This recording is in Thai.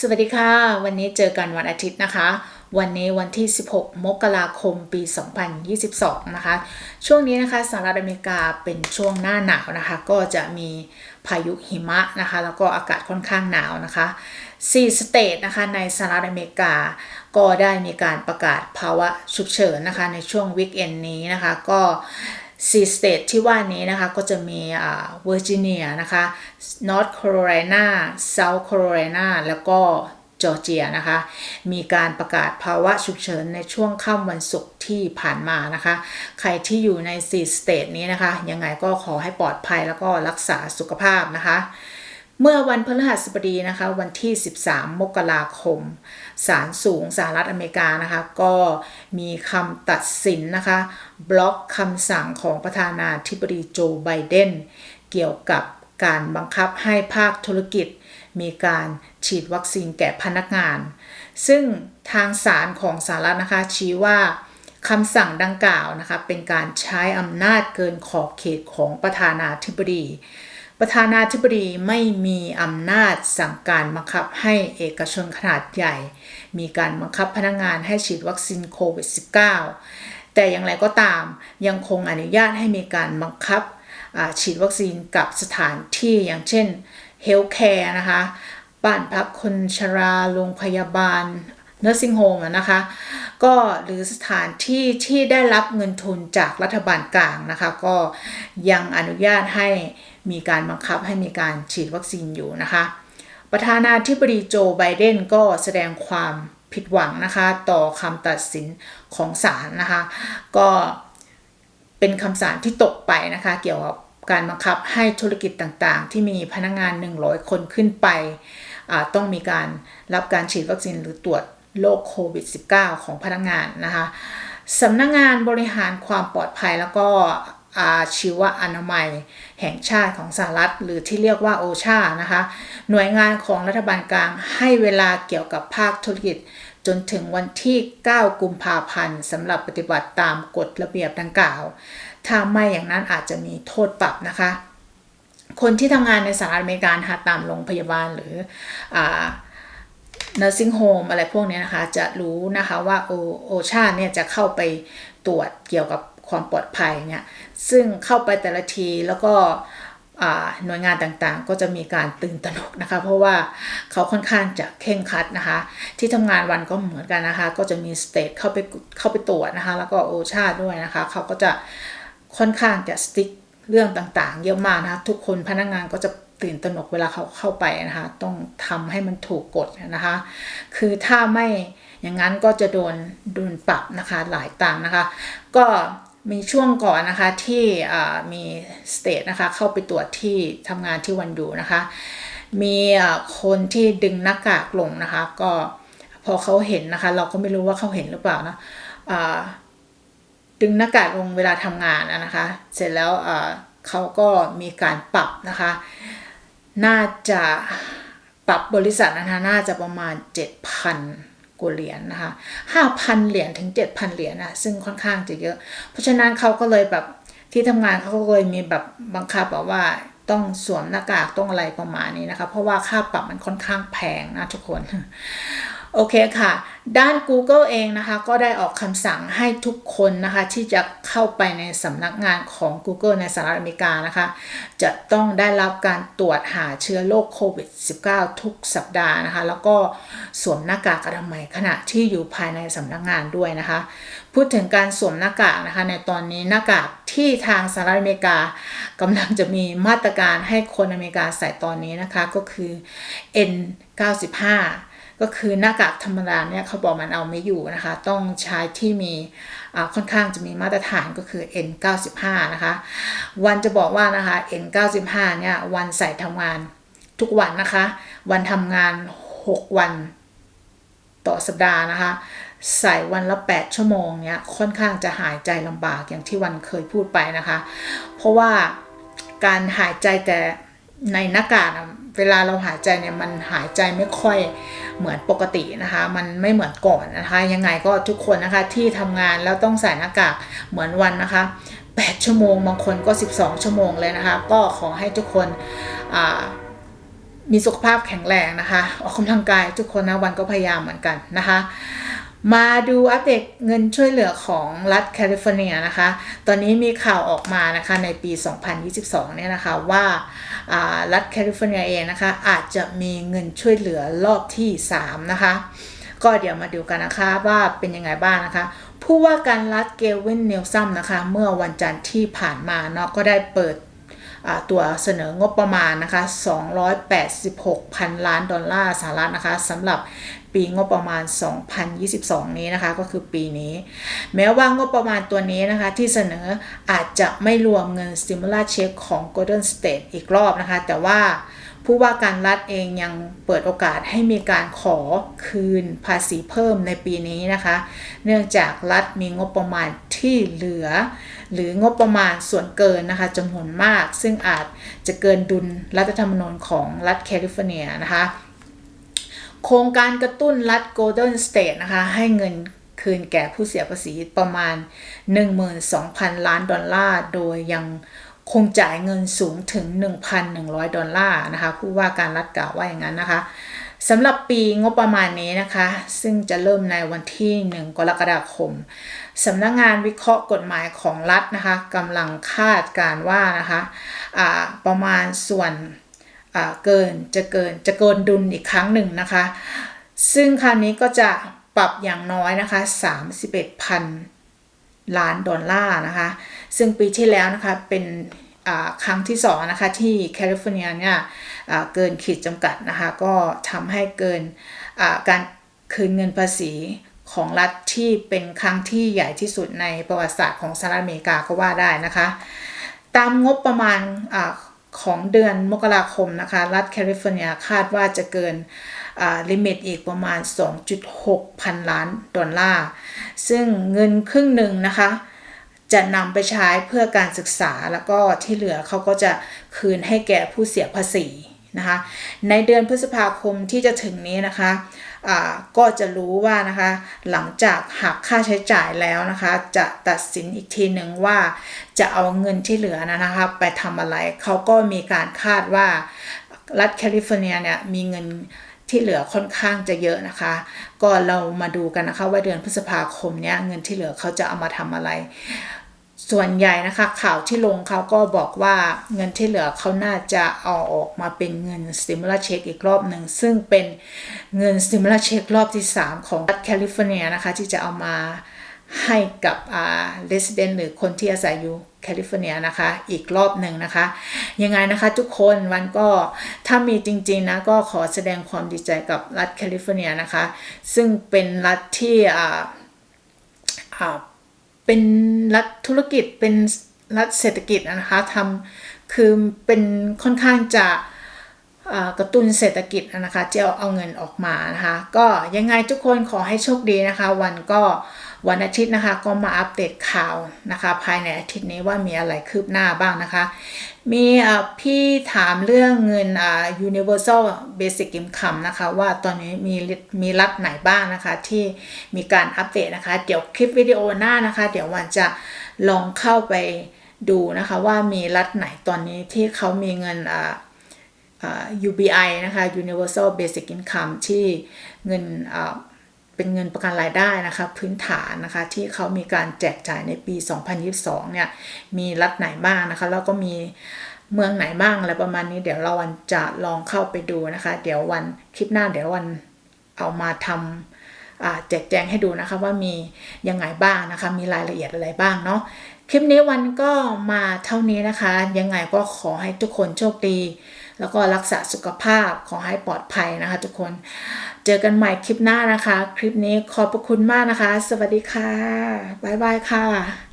สวัสดีค่ะ วันนี้เจอกันวันอาทิตย์นะคะ วันนี้วันที่ 16 มกราคมปี 2022 นะคะ ช่วงนี้นะคะสหรัฐอเมริกาเป็นช่วงหน้าหนาวนะคะ ก็จะมีพายุหิมะนะคะ แล้วก็อากาศค่อนข้างหนาวนะคะ4สเตทนะคะในสหรัฐอเมริกา ก็ได้มีการประกาศภาวะฉุกเฉินนะคะในช่วงวีคเอนนี้นะคะก็ ซีสเตทที่ว่านี้นะคะก็จะมีเวอร์จิเนียนะคะนอร์ทแคโรไลนาเซาท์แคโรไลนาแล้วก็จอร์เจียนะคะ มีการประกาศภาวะฉุกเฉินในช่วงค่ำวันศุกร์ที่ผ่านมานะคะ ใครที่อยู่ใน4สเตทนี้นะคะ ยังไงก็ขอให้ปลอดภัยแล้วก็รักษาสุขภาพนะคะ เมื่อวันพฤหัสบดีนะคะวันที่ 13 มกราคมศาลสูงสหรัฐอเมริกานะคะก็มีคำตัดสินนะคะบล็อกคำสั่งของประธานาธิบดีโจไบเดนเกี่ยวกับการบังคับให้ภาคธุรกิจ มีการฉีดวัคซีนแก่พนักงาน ซึ่งทางศาลของสหรัฐนะคะชี้ว่าคำสั่งดังกล่าวนะคะเป็นการใช้อำนาจเกินขอบเขตของประธานาธิบดี ประธานาธิบดีไม่มีอำนาจสั่งการบังคับให้เอกชนขนาดใหญ่ มีการบังคับพนักงานให้ฉีดวัคซีนโควิด -19 แต่อย่างไรก็ตามยังคงอนุญาตให้มีการบังคับฉีดวัคซีนกับสถานที่อย่างเช่นเฮลท์แคร์นะคะบ้านพักคนชราโรงพยาบาลเนอร์ซิงโฮมนะคะ ก็หรือสถานที่ที่ได้รับเงินทุนจากรัฐบาลกลางนะคะ ก็ยังอนุญาตให้ มีการบังคับให้มีการฉีดวัคซีนอยู่นะคะ ประธานาธิบดีโจไบเดนก็แสดงความผิดหวังนะคะต่อคำตัดสินของศาลนะคะ ก็เป็นคำสั่งที่ตกไปนะคะ เกี่ยวกับการบังคับให้ธุรกิจต่างๆ ที่มีพนักงงาน 100 คนขึ้นไป ต้องมีการรับการฉีดวัคซีนหรือตรวจโรคโควิด -19 ของพนักงงานนะคะสำนักงงานบริหารความปลอดภัยแล้วก็ อาชีวอนามัย แห่งชาติของสหรัฐ หรือที่เรียกว่าโอชานะคะ หน่วยงานของรัฐบาลกลางให้เวลาเกี่ยวกับภาคธุรกิจ จนถึงวันที่ 9 กุมภาพันธ์สำหรับปฏิบัติตามกฎระเบียบดังกล่าว ถ้าไม่อย่างนั้นอาจจะมีโทษปรับนะคะ คนที่ทำงานในสหรัฐอเมริกาหาตามโรงพยาบาลหรืออ nursing home อะไรพวกนี้นะคะ จะรู้นะคะว่าโอโอชาเนี่ยจะเข้าไปตรวจเกี่ยวกับ ความปลอดภัยเนี่ยซึ่งเข้าไปแต่ละทีแล้วก็หน่วยงานต่างๆ ก็จะมีการตื่นตระหนกนะคะ เพราะว่าเขาค่อนข้างจะเข่งคัดนะคะ ที่ทำงานวันก็เหมือนกันนะคะ ก็จะมีสเตทเข้าไปเข้าไปตรวจนะคะ แล้วก็โอชาด้วยนะคะ เขาก็จะค่อนข้างจะสติ๊กเรื่องต่างๆ เยอะมากนะคะทุกคนพนักงงานก็จะตื่นตระหนกเวลาเขาเข้าไปนะคะ ต้องทำให้มันถูกกฎนะคะ คือถ้าไม่อย่างนั้นก็จะโดนโดนปรับนะคะหลายตังนะคะ ก็ มีช่วงก่อนนะคะที่มีสเตทนะคะเข้าไปตรวจที่ทำงานที่วันดูนะคะ มีคนที่ดึงหน้ากากลงนะคะ ก็พอเขาเห็นนะคะ เราก็ไม่รู้ว่าเขาเห็นหรือเปล่านะดึงหน้ากากลงเวลาทำงานนะคะ เสร็จแล้วเขาก็มีการปรับนะคะ น่าจะปรับบริษัทนะคะน่าจะประมาณ 7,000 กว่าเหรียญนนะคะห้าพันเหรียญถึงเจ็ดพันเหรียญนะซึ่งค่อนข้างจะเยอะ เพราะฉะนั้นเขาก็เลยแบบที่ทำงานเขาก็เลยมีแบบบังคับแบบว่าต้องสวมหน้ากากต้องอะไรประมาณนี้นะคะ เพราะว่าค่าปรับมันค่อนข้างแพงนะทุกคน โอเคค่ะ ด้าน Google เองนะคะ ก็ได้ออกคำสั่งให้ทุกคนนะคะ ที่จะเข้าไปในสำนักงานของ Google ในสหรัฐอเมริกานะคะ จะต้องได้รับการตรวจหาเชื้อโรคโควิด -19 ทุกสัปดาห์นะคะ แล้วก็สวมหน้ากากอนามัยขณะที่อยู่ภายในสำนักงานด้วยนะคะ พูดถึงการสวมหน้ากากนะคะ ในตอนนี้หน้ากากที่ทางสหรัฐอเมริกากำลังจะมีมาตรการให้คนอเมริกาใส่ตอนนี้นะคะก็คือ N95 ก็คือหน้ากากธรรมดาเนี่ยเขาบอกมันเอาไม่อยู่นะคะ ต้องใช้ที่มีค่อนข้างจะมีมาตรฐานก็คือ N95 นะคะ วันจะบอกว่านะคะ N95 เนี่ยวันใส่ทำงานทุกวันนะคะ วันทำงาน 6 วันต่อสัปดาห์นะคะ ใส่วันละ 8 ชั่วโมงเนี่ยค่อนข้างจะหายใจลำบากอย่างที่วันเคยพูดไปนะคะ เพราะว่าการหายใจแต่ในหน้ากาก เวลาเราหายใจเนี่ยมันหายใจไม่ค่อยเหมือนปกตินะคะ มันไม่เหมือนก่อนนะคะ ยังไงก็ทุกคนนะคะที่ทำงานแล้วต้องใส่หน้ากากเหมือนวันนะคะ 8 ชั่วโมงบางคนก็ 12 ชั่วโมงเลยนะคะ ก็ขอให้ทุกคนมีสุขภาพแข็งแรงนะคะ ออกกำลังกายทุกคนนะวันก็พยายามเหมือนกันนะคะ มาดูอัปเดตเงินช่วยเหลือของรัฐแคลิฟอร์เนียนะคะ ตอนนี้มีข่าวออกมานะคะในปี 2022 เนี่ยนะคะว่ารัฐแคลิฟอร์เนียเองนะคะอาจจะมีเงินช่วยเหลือรอบที่ 3 นะคะ ก็เดี๋ยวมาดูกันนะคะว่าเป็นยังไงบ้างนะคะ ผู้ว่าการรัฐเกวินเนลซัมนะคะ เมื่อวันจันทร์ที่ผ่านมาเนาะก็ได้เปิด ตัวเสนองบประมาณนะคะ286 พันล้านดอลลาร์สหรัฐนะคะสำหรับปีงบประมาณ 2022 นี้นะคะก็คือปีนี้ แม้ว่างบประมาณตัวนี้นะคะที่เสนออาจจะไม่รวมเงิน stimulus check ของ Golden State อีกรอบนะคะ แต่ว่าผู้ว่าการรัฐเองยังเปิดโอกาสให้มีการขอคืนภาษีเพิ่มในปีนี้นะคะ เนื่องจากรัฐมีงบประมาณที่เหลือ หรืองบประมาณส่วนเกินนะคะจำนวนมาก ซึ่งอาจจะเกินดุลรัฐธรรมนูญของรัฐแคลิฟอร์เนียนะคะ โครงการกระตุ้นรัฐโกลเด้นสเตทนะคะ ให้เงินคืนแก่ผู้เสียภาษีประมาณ 12,000 ล้านดอลลาร์ โดยยังคงจ่ายเงินสูงถึง 1,100 ดอลลาร์นะคะ ผู้ว่าการรัฐกล่าวว่าอย่างนั้นนะคะ สำหรับปีงบประมาณนี้นะคะ ซึ่งจะเริ่มในวันที่ 1 กรกฎาคมสำนักงงานวิเคราะห์กฎหมายของรัฐนะคะกำลังคาดการว่านะคะะประมาณส่วนเกินจะเกินจะเกินดุลอีกครั้งหนึ่งนะคะ ซึ่งคราวนี้ก็จะปรับอย่างน้อยนะคะ 31,000 ล้านดอลลาร์นะคะ ซึ่งปีที่แล้วนะคะเป็น ครั้งที่สองนะคะที่แคลิฟอร์เนียเนี่ยเกินขีดจำกัดนะคะก็ทำให้เกินการคืนเงินภาษีของรัฐที่เป็นครั้งที่ใหญ่ที่สุดในประวัติศาสตร์ของสหรัฐอเมริกาก็ว่าได้นะคะ ตามงบประมาณอของเดือนมกราคมนะคะ รัฐแคลิฟอร์เนียคาดว่าจะเกินลิมิตอีกประมาณ 2.6 พันล้านดอลลาร์ ซึ่งเงินครึ่งหนึ่งนะคะ จะนำไปใช้เพื่อการศึกษาแล้วก็ที่เหลือเขาก็จะคืนให้แก่ผู้เสียภาษีนะคะในเดือนพฤษภาคมที่จะถึงนี้นะคะก็จะรู้ว่านะคะหลังจากหักค่าใช้จ่ายแล้วนะคะ จะตัดสินอีกทีหนึ่งว่าจะเอาเงินที่เหลือนะคะไปทำอะไรเขาก็มีการคาดว่ารัฐแคลิฟอร์เนียเนี่ยมีเงิน ที่เหลือค่อนข้างจะเยอะนะคะ ก็เรามาดูกันนะคะ ว่าเดือนพฤษภาคมเนี้ยเงินที่เหลือเขาจะเอามาทำอะไร ส่วนใหญ่นะคะ ข่าวที่ลงเขาก็บอกว่าเงินที่เหลือเขาน่าจะเอาออกมาเป็นเงิน stimulus check อีกรอบหนึ่งซึ่งเป็นเงิน stimulus check รอบที่ 3 ของรัฐแคลิฟอร์เนียนะคะ ที่จะเอามาให้กับอ่า resident หรือคนที่อาศัยอยู่ แคลิฟอร์เนียนะคะ อีกรอบหนึ่งนะคะ ยังไงนะคะทุกคนวันก็ถ้ามีจริงๆนะก็ขอแสดงความดีใจกับรัฐแคลิฟอร์เนียนะคะ ซึ่งเป็นรัฐที่อ่าอ่าเป็นรัฐธุรกิจเป็นรัฐเศรษฐกิจนะคะทำคือเป็นค่อนข้างจะ กระตุ้นเศรษฐกิจนะคะจะเอาเงินออกมานะคะก็ยังไงทุกคนขอให้โชคดีนะคะ วันก็วันอาทิตย์นะคะก็มาอัปเดตข่าวนะคะ ภายในอาทิตย์นี้ว่ามีอะไรคืบหน้าบ้างนะคะ มีพี่ถามเรื่องเงิน universal basic income นะคะว่าตอนนี้มีมีรัฐไหนบ้างนะคะที่มีการอัปเดตนะคะ เดี๋ยวคลิปวิดีโอหน้านะคะ เดี๋ยววันจะลองเข้าไปดูนะคะว่ามีรัฐไหนตอนนี้ที่เขามีเงินอ่า UBI นะคะ Universal Basic Income ที่เงินเป็นเงินประกันรายได้นะคะพื้นฐานนะคะที่เขามีการแจกจ่ายในปี 2022 เนี่ยมีรัฐไหนบ้างนะคะ แล้วก็มีเมืองไหนบ้างอะไรประมาณนี้เดี๋ยวเราวันจะลองเข้าไปดูนะคะ เดี๋ยววันคลิปหน้าเดี๋ยววันเอามาทำแจกแจงให้ดูนะคะว่ามียังไงบ้างนะคะ มีรายละเอียดอะไรบ้างเนาะคลิปนี้วันก็มาเท่านี้นะคะ ยังไงก็ขอให้ทุกคนโชคดี แล้วก็รักษาสุขภาพขอให้ปลอดภัยนะคะ ทุกคน เจอกันใหม่คลิปหน้านะคะ คลิปนี้ขอบพระคุณมากนะคะ สวัสดีค่ะ บ๊ายบายค่ะ